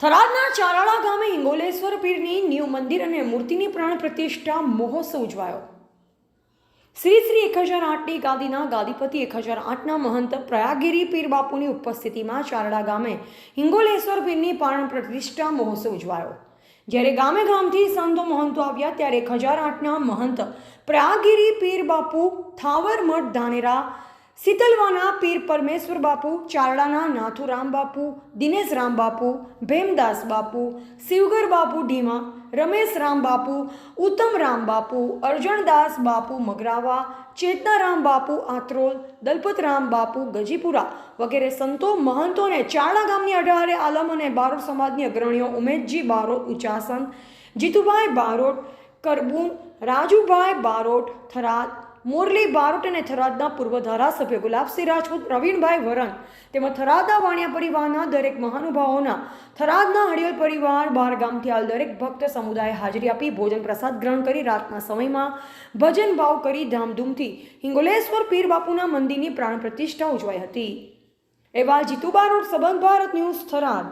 થરાદના ચારાળા ગામે હિંગોલેશ્વર પીરની ન્યૂ મંદિર અને મૂર્તિની પ્રાણ પ્રતિષ્ઠા મહોત્સવ ઉજવાયો. શ્રી શ્રી એક હજાર આઠની ગાદીના ગાદીપતિ એક હજાર આઠના મહંત પ્રયાગીરી પીર બાપુની ઉપસ્થિતિમાં ચારડા ગામે હિંગોલેશ્વર પીરની પ્રાણ પ્રતિષ્ઠા મહોત્સવ ઉજવાયો. જ્યારે ગામે ગામથી સંતો મહંતો આવ્યા ત્યારે એક હજાર આઠના મહંત પ્રયાગીરી પીર બાપુ થાવર મઠ ધાનેરા શીતલવાના પીર પરમેશ્વર બાપુ, ચારડાના નાથુરામ બાપુ, દિનેશ રામ બાપુ, ભેમદાસ બાપુ, શિવગર બાપુ ઢીમા, રમેશ રામ બાપુ, ઉત્તમ રામ બાપુ, અર્જણદાસ બાપુ મગરાવા, ચેતનારામ બાપુ આત્રોલ, દલપતરામ બાપુ ગજીપુરા વગેરે સંતો, મહંતો અને ચારડા ગામની અઢારે આલમ અને બારોટ સમાજની અગ્રણીઓ ઉમેશજી બારોટ ઉચાસન જીતુભાઈ બારોટ કરબૂન, રાજુભાઈ બારોટ, થરાદ, મોરલી બારોટ અને થરાદના પૂર્વ ધારાસભ્ય ગુલાબસિંહ રાજપૂત, પ્રવીણભાઈ વરણ તેમજ થરાદના વાણિયા પરિવારના દરેક મહાનુભાવોના થરાદના હળિયલ પરિવાર બાર ગામથી આવેલ દરેક ભક્ત સમુદાય હાજરી આપી ભોજન પ્રસાદ ગ્રહણ કરી રાતના સમયમાં ભજન ભાવ કરી ધામધૂમથી હિંગોલેશ્વર પીર બાપુના મંદિરની પ્રાણ પ્રતિષ્ઠા ઉજવાઈ હતી. એવા જીતુ બારોટ, સંબંધ ભારત ન્યૂઝ, થરાદ.